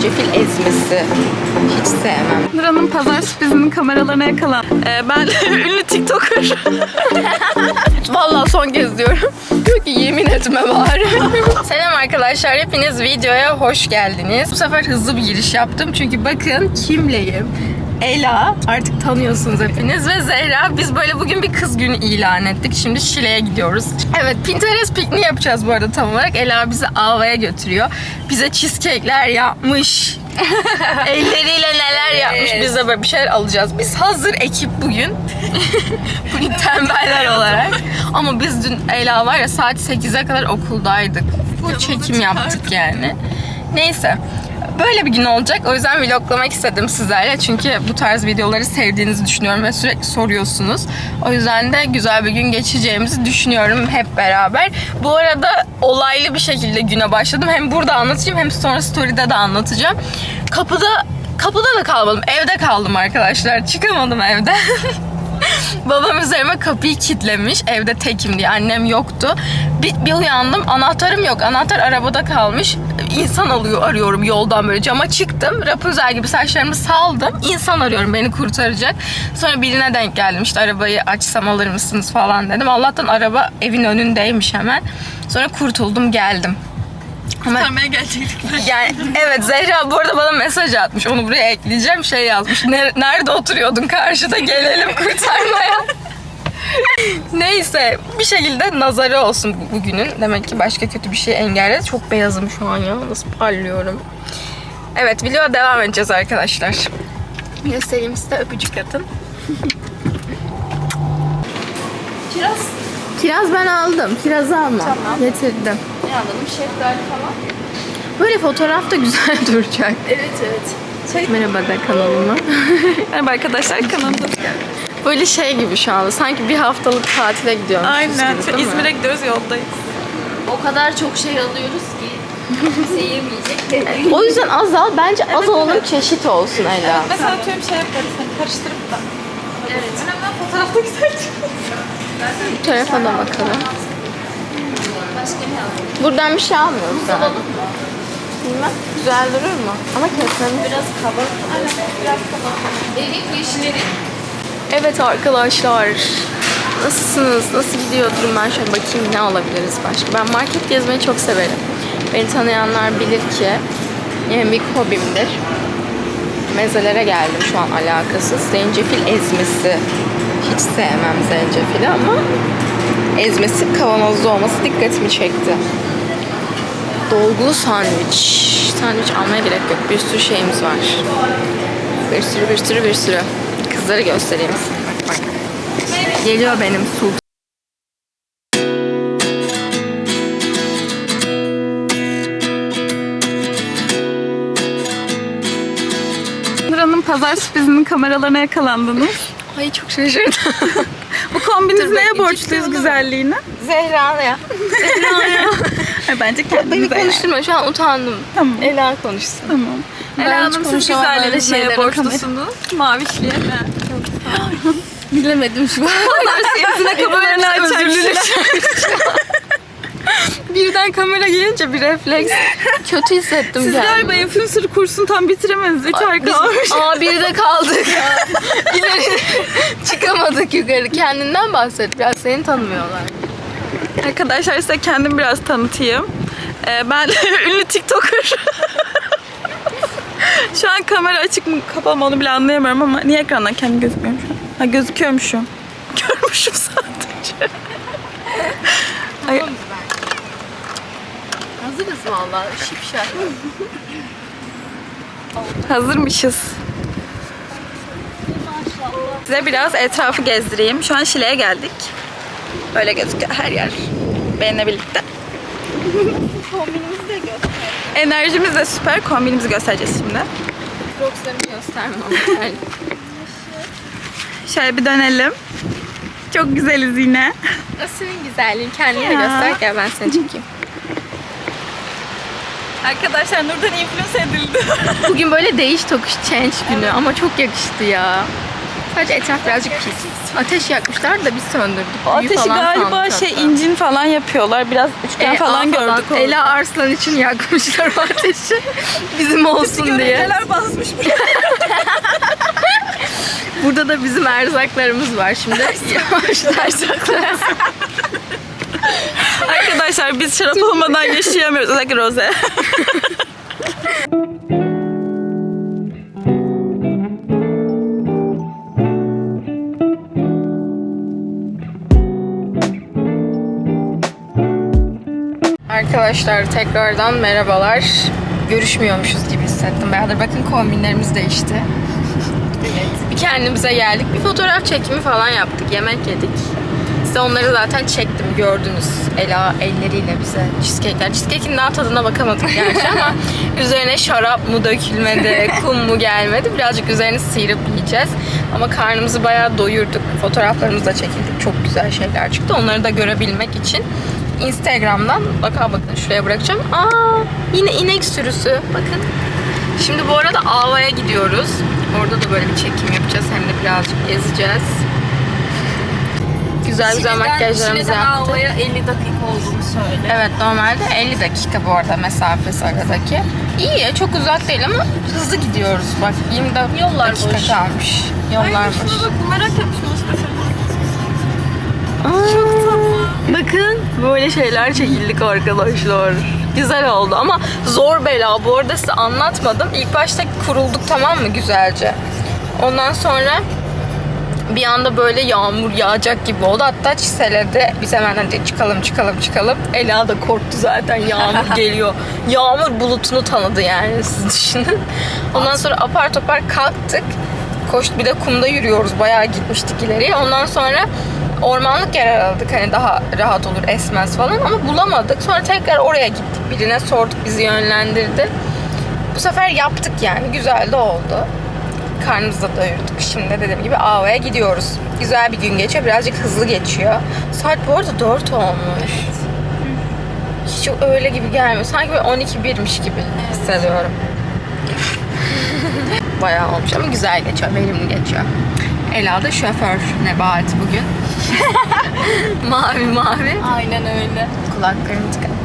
zencefil ezmesi. Hiç sevmem. Nurhan'ın pazar sürprizinin kameralarına yakalan. Ee, ben ünlü TikToker. Vallahi son kez diyorum. Diyor ki yemin etme bari. Selam arkadaşlar. Hepiniz videoya hoş geldiniz. Bu sefer hızlı bir giriş yaptım. Çünkü bakın kimleyim. Ela artık tanıyorsunuz hepiniz ve Zehra biz böyle bugün bir kız günü ilan ettik. Şimdi Şile'ye gidiyoruz. Evet Pinterest pikniği yapacağız bu arada tam olarak. Ela bizi Ava'ya götürüyor. Bize cheesecake'ler yapmış. Elleriyle neler yapmış. Biz de böyle bir şeyler alacağız. Biz hazır ekip bugün. bugün tembeller olarak. Ama biz dün Ela var ya saat 8'e kadar okuldaydık. Bu çekim yaptık yani. Neyse. Böyle bir gün olacak. O yüzden vloglamak istedim sizlerle. Çünkü bu tarz videoları sevdiğinizi düşünüyorum ve sürekli soruyorsunuz. O yüzden de güzel bir gün geçeceğimizi düşünüyorum hep beraber. Bu arada olaylı bir şekilde güne başladım. Hem burada anlatacağım hem sonra story'de de anlatacağım. Kapıda kapıda da kalmadım. Evde kaldım arkadaşlar. Çıkamadım evden. Babam üzerime kapıyı kilitlemiş. Evde tekim diye. Annem yoktu. Bir, bir uyandım. Anahtarım yok. Anahtar arabada kalmış. İnsan alıyor, arıyorum yoldan böyle. Cama çıktım. Rapunzel gibi saçlarımı saldım. İnsan arıyorum beni kurtaracak. Sonra birine denk geldim. İşte arabayı açsam alır mısınız falan dedim. Allah'tan araba evin önündeymiş hemen. Sonra kurtuldum geldim. Ama Kurtarmaya gelecektik. yani evet Zehra bu arada bana mesaj atmış. Onu buraya ekleyeceğim. Şey yazmış. "Ne- Nerede oturuyordun karşıda gelelim kurtarmaya. Neyse bir şekilde nazarı olsun bu- bugünün. Demek ki başka kötü bir şey engelledi. Çok beyazım şu an ya. Nasıl parlıyorum. Evet video devam edeceğiz arkadaşlar. Göstereyim size öpücük atın. Kiraz. Kiraz ben aldım. Kiraz alma. Tamam. Getirdim. Ne alalım? Şeftali falan. Böyle fotoğraf da güzel duracak. Evet evet. Şey, Merhaba da kanalıma. merhaba arkadaşlar kanalımda. Böyle şey gibi şu anda. Sanki bir haftalık tatile gidiyormuşuz Aynen. gibi? İzmir'e gidiyoruz yoldayız. O kadar çok şey alıyoruz ki kimse yemeyecek. O yüzden az al. Bence az olalım çeşit olsun Ela. Mesela atıyorum şey yaparız hani karıştırıp da. Evet. Önemli fotoğrafta güzel çıkıyor. Bu tarafa da bakalım. Buradan bir şey almıyoruz yani. Bilmem. Güzel durur mu? Ama kesmemiz. Biraz kaba. Biraz kaba. Erik yeşilleri. Evet arkadaşlar. Nasılsınız? Nasıl gidiyor durum? Ben şöyle bakayım ne alabiliriz başka. Ben market gezmeyi çok severim. Beni tanıyanlar bilir ki en büyük hobimdir. Mezelere geldim şu an alakasız. Zencefil ezmesi. Hiç sevmem zencefili ama ezmesi kavanozda olması dikkatimi çekti. Dolgulu sandviç. Sandviç almaya gerek yok. Bir sürü şeyimiz var. Bir sürü bir sürü bir sürü. Kızları göstereyim size. Bak bak. Geliyor benim sultan. Nurhan'ın pazar sürprizinin kameralarına yakalandınız. Ay çok şaşırdım. Bu kombiniz Dur, neye borçluyuz güzelliğine? Zehra ya. Bence Beni kendimize yani. konuşturma şu an utandım. Tamam. Ela konuşsun. Tamam. Ela Hanım siz şeylere borçlusunuz? Mavişliğe mi? Bilemedim şu an. Hepsine kamerayı açar. Birden kamera gelince bir refleks. Kötü hissettim Siz kendimi. galiba influencer kursunu tam bitiremediniz. 3 ay kalmış. A1'de kaldık. İleri çıkamadık yukarı. Kendinden bahset biraz. Seni tanımıyorlar. Arkadaşlar size kendim biraz tanıtayım. Ee, ben ünlü TikToker. şu an kamera açık mı kapalı mı onu bile anlayamıyorum ama niye ekrandan kendim gözükmüyorum şu an? Ha gözüküyormuşum. Görmüşüm sadece. Ay, Hazırız valla. Şipşak. hazırmışız. Size biraz etrafı gezdireyim. Şu an Şile'ye geldik. Böyle gözüküyor her yer. Benimle birlikte. Kombinimizi de göster. Enerjimiz de süper. Kombinimizi göstereceğiz şimdi. Crocs'larımı gösterme ama. Yani. Şöyle bir dönelim. Çok güzeliz yine. O senin güzelliğin. Kendini de Ya. göster. Gel ben seni çekeyim. Arkadaşlar Nurdan influence edildi. Bugün böyle değiş tokuş change günü ama çok yakıştı ya. Sadece etraf birazcık pis. Ateş yakmışlar da biz söndürdük. O Büyü ateşi falan galiba sandık şey hatta. incin falan yapıyorlar. Biraz üçgen E, falan A gördük. orada. Ela Arslan için yakmışlar o ateşi. Bizim olsun diye. Görüntüler basmış buraya. Burada da bizim erzaklarımız var şimdi. Yavaş erzaklar. Arkadaşlar biz şarap olmadan yaşayamıyoruz. Özellikle Rose. Arkadaşlar tekrardan merhabalar. Görüşmüyormuşuz gibi hissettim. Bayağıdır bakın kombinlerimiz değişti. Bir kendimize geldik. Bir fotoğraf çekimi falan yaptık. Yemek yedik. Size onları zaten çektim gördünüz. Ela elleriyle bize cheesecake'ler. Cheesecake'in daha tadına bakamadık gerçi ama üzerine şarap mı dökülmedi, kum mu gelmedi. Birazcık üzerini sıyırıp yiyeceğiz. Ama karnımızı bayağı doyurduk. Fotoğraflarımızı da çekildik. Çok güzel şeyler çıktı. Onları da görebilmek için Instagram'dan baka bakın şuraya bırakacağım. Aa yine inek sürüsü. Bakın. Şimdi bu arada Ava'ya gidiyoruz. Orada da böyle bir çekim yapacağız. Hem de birazcık gezeceğiz. Güzel güzel makyajlarımızı yaptık. 50 dakika olduğunu söyle. Evet normalde 50 dakika bu arada mesafesi aradaki. İyi çok uzak değil ama hızlı gidiyoruz. Bak 24 Yollar dakika boş. kalmış. Yollar boş. merak etmişim Bakın böyle şeyler çekildik arkadaşlar. Güzel oldu ama zor bela. Bu arada size anlatmadım. İlk başta kurulduk tamam mı güzelce. Ondan sonra bir anda böyle yağmur yağacak gibi oldu. Hatta çiseledi. Biz hemen hadi çıkalım çıkalım çıkalım. Ela da korktu zaten yağmur geliyor. Yağmur bulutunu tanıdı yani siz düşünün. Ondan sonra apar topar kalktık. Koştuk bir de kumda yürüyoruz. Bayağı gitmiştik ileriye. Ondan sonra ormanlık yer aradık. Hani daha rahat olur esmez falan ama bulamadık. Sonra tekrar oraya gittik. Birine sorduk bizi yönlendirdi. Bu sefer yaptık yani. Güzel de oldu. Karnımızı da doyurduk. Şimdi dediğim gibi Ava'ya gidiyoruz. Güzel bir gün geçiyor. Birazcık hızlı geçiyor. Saat bu arada 4 olmuş. Hiç öyle gibi gelmiyor. Sanki böyle 12 birmiş gibi hissediyorum. Bayağı olmuş ama güzel geçiyor. Verimli geçiyor. Ela da şoför Nebahat bugün. mavi mavi. Aynen öyle. Kulaklarımı tıkadım.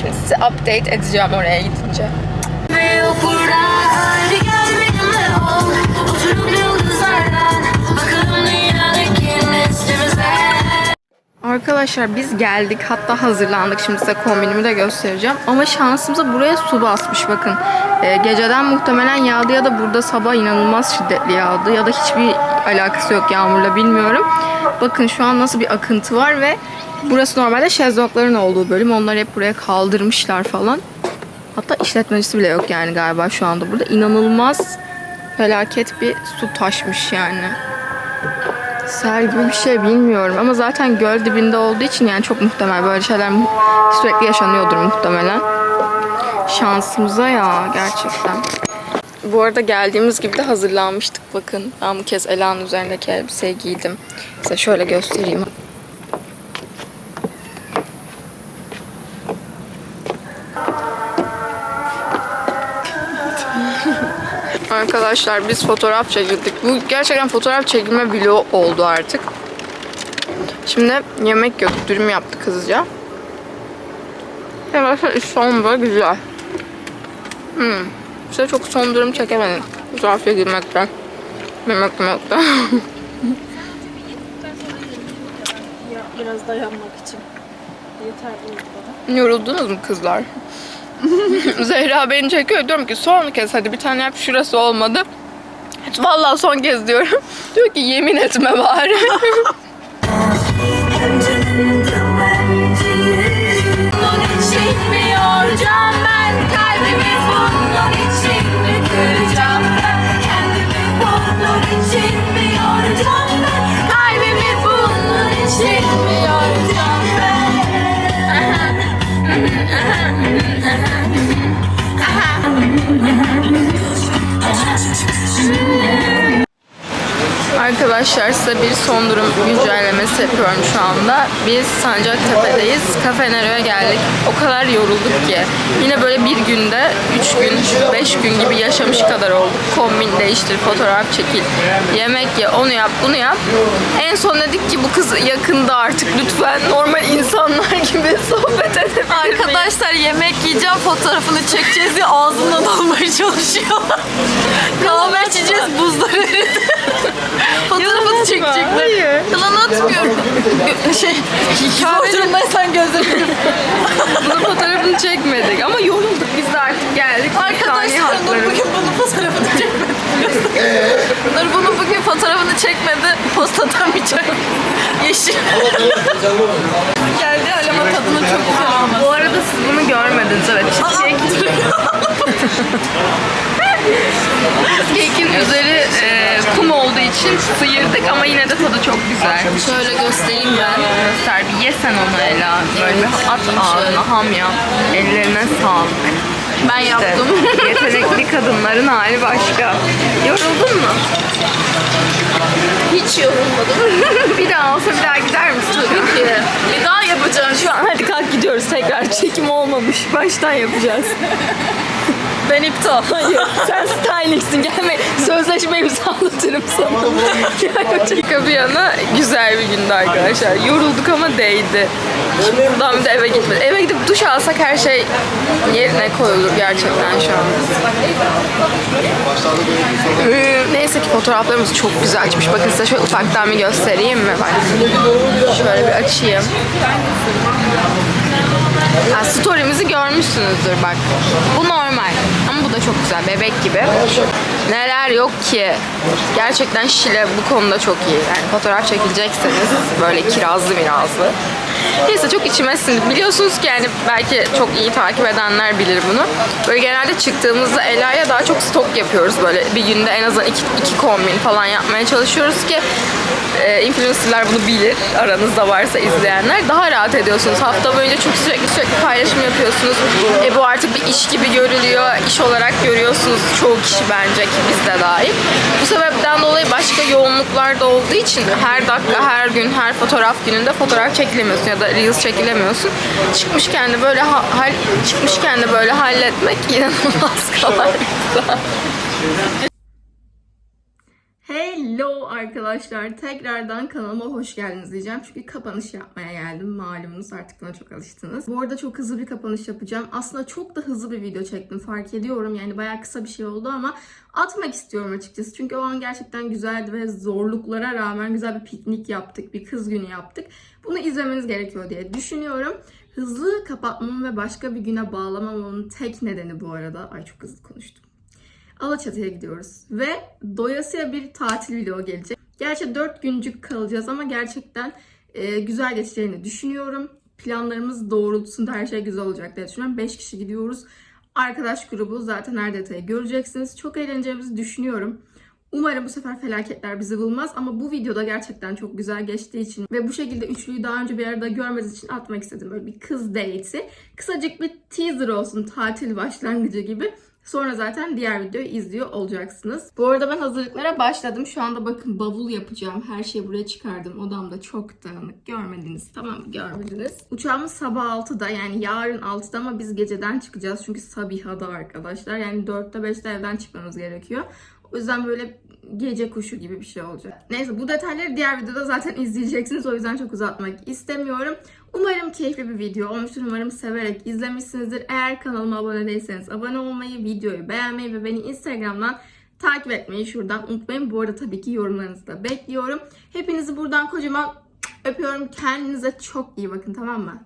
Şimdi size update edeceğim oraya gidince. Yok burada hadi gel benimle ol Oturup yıldızlardan Arkadaşlar biz geldik hatta hazırlandık. Şimdi size kombinimi de göstereceğim. Ama şansımıza buraya su basmış bakın. Ee, geceden muhtemelen yağdı ya da burada sabah inanılmaz şiddetli yağdı ya da hiçbir alakası yok yağmurla bilmiyorum. Bakın şu an nasıl bir akıntı var ve burası normalde şezlongların olduğu bölüm. Onları hep buraya kaldırmışlar falan. Hatta işletmecisi bile yok yani galiba şu anda burada. İnanılmaz felaket bir su taşmış yani Sel gibi bir şey bilmiyorum ama zaten göl dibinde olduğu için yani çok muhtemel böyle şeyler sürekli yaşanıyordur muhtemelen. Şansımıza ya gerçekten. Bu arada geldiğimiz gibi de hazırlanmıştık bakın. Ben bu kez Ela'nın üzerindeki elbiseyi giydim. Size şöyle göstereyim. Arkadaşlar biz fotoğraf çekildik. Bu gerçekten fotoğraf çekilme vlogu oldu artık. Şimdi yemek yiyorduk. Dürüm yaptık hızlıca. Arkadaşlar son böyle güzel. Hmm. Size çok son durum çekemedim. Fotoğrafya girmekten. Yemek yemekten. Biraz dayanmak için. Yeter bana. Yoruldunuz mu kızlar? Zehra beni çekiyor. Diyorum ki son kez hadi bir tane yap şurası olmadı. Vallahi son kez diyorum. Diyor ki yemin etme bari. Arkadaşlar size bir son durum güncellemesi yapıyorum şu anda. Biz Sancaktepe'deyiz. Cafe Nero'ya geldik. O kadar yorulduk ki. Yine böyle bir günde 3 gün, 5 gün gibi yaşamış kadar olduk. Kombin değiştir, fotoğraf çekil, yemek ye, onu yap, bunu yap. En son dedik ki bu kız yakında artık lütfen normal insanlar gibi sohbet edebilir? Arkadaşlar yemek yiyeceğim fotoğrafını çekeceğiz diye ağzından almaya çalışıyorlar. Kahve içeceğiz buzları çekecekler. Hayır. Yalan atmıyorum. Gö- şey, kahvecindeysen gözlerim. Bunun fotoğrafını çekmedik ama yorulduk biz de artık geldik. Saniye Arkadaşlar Nur hakları. bugün bunun fotoğrafını çekmedi. Nur bunun bugün fotoğrafını çekmedi. Post atamayacak. Yeşil. Geldi hala tadını çok güzel ama. Bu arada siz bunu görmediniz evet. Cheesecake Cheesecake'in üzeri e, kum olduğu için sıyırdık ama yine de tadı çok güzel. Şöyle göstereyim ben. Göster bir yesen onu Ela. Böyle bir at ağzına ham yap. Ellerine sağlık. Ben yaptım. İşte yetenekli kadınların hali başka. Yoruldun mu? Hiç yorulmadım. bir daha olsa bir daha gider misin? Tabii ki. Bir daha yapacağım şu an. Hadi kalk gidiyoruz tekrar. Çekim olmamış. Baştan yapacağız. Ben iptal. Hayır. Sen stylistsin. Gelme. Sözleşme imzalatırım sana. Şaka bir yana güzel bir gündü arkadaşlar. Yorulduk ama değdi. Buradan bir de eve gitmedik. Eve gidip duş alsak her şey yerine koyulur gerçekten şu an. Hmm, Neyse ki fotoğraflarımız çok güzel çıkmış. Bakın size şöyle ufaktan bir göstereyim mi? Bak. Şöyle bir açayım. Ha, story'mizi görmüşsünüzdür bak. Bu normal da çok güzel bebek gibi. Neler yok ki. Gerçekten Şile bu konuda çok iyi. Yani fotoğraf çekilecekseniz böyle kirazlı mirazlı. Neyse çok içime sindi. Biliyorsunuz ki yani belki çok iyi takip edenler bilir bunu. Böyle genelde çıktığımızda Ela'ya daha çok stok yapıyoruz. Böyle bir günde en azından iki, iki kombin falan yapmaya çalışıyoruz ki e, influencerlar bunu bilir. Aranızda varsa izleyenler. Daha rahat ediyorsunuz. Hafta boyunca çok sürekli sürekli paylaşım yapıyorsunuz. E, bu artık bir iş gibi görülüyor. İş olarak görüyorsunuz çoğu kişi bence ki biz de dahil. Bu sebepten dolayı başka yoğunluklar da olduğu için her dakika, her gün, her fotoğraf gününde fotoğraf çekilemiyorsun ya da reels çekilemiyorsun. Çıkmışken de böyle ha- hal, çıkmışken de böyle halletmek inanılmaz kolay. Hello arkadaşlar. Tekrardan kanalıma hoş geldiniz diyeceğim. Çünkü kapanış yapmaya geldim. Malumunuz artık buna çok alıştınız. Bu arada çok hızlı bir kapanış yapacağım. Aslında çok da hızlı bir video çektim fark ediyorum. Yani bayağı kısa bir şey oldu ama atmak istiyorum açıkçası. Çünkü o an gerçekten güzeldi ve zorluklara rağmen güzel bir piknik yaptık. Bir kız günü yaptık. Bunu izlemeniz gerekiyor diye düşünüyorum. Hızlı kapatmamın ve başka bir güne bağlamamamın tek nedeni bu arada. Ay çok hızlı konuştum. Alaçatı'ya gidiyoruz. Ve doyasıya bir tatil video gelecek. Gerçi 4 güncük kalacağız ama gerçekten e, güzel geçeceğini düşünüyorum. Planlarımız doğrultusunda her şey güzel olacak diye düşünüyorum. 5 kişi gidiyoruz. Arkadaş grubu zaten her detayı göreceksiniz. Çok eğleneceğimizi düşünüyorum. Umarım bu sefer felaketler bizi bulmaz ama bu videoda gerçekten çok güzel geçtiği için ve bu şekilde üçlüyü daha önce bir arada görmeniz için atmak istedim. Böyle bir kız date'i. Kısacık bir teaser olsun tatil başlangıcı gibi. Sonra zaten diğer videoyu izliyor olacaksınız. Bu arada ben hazırlıklara başladım. Şu anda bakın bavul yapacağım. Her şeyi buraya çıkardım. Odamda çok dağınık. Görmediniz. Tamam görmediniz. Uçağımız sabah 6'da yani yarın 6'da ama biz geceden çıkacağız. Çünkü Sabiha'da arkadaşlar. Yani 4'te 5'te evden çıkmamız gerekiyor. O yüzden böyle gece kuşu gibi bir şey olacak. Neyse bu detayları diğer videoda zaten izleyeceksiniz. O yüzden çok uzatmak istemiyorum. Umarım keyifli bir video olmuştur. Umarım severek izlemişsinizdir. Eğer kanalıma abone değilseniz abone olmayı, videoyu beğenmeyi ve beni Instagram'dan takip etmeyi şuradan unutmayın. Bu arada tabii ki yorumlarınızı da bekliyorum. Hepinizi buradan kocaman öpüyorum. Kendinize çok iyi bakın tamam mı?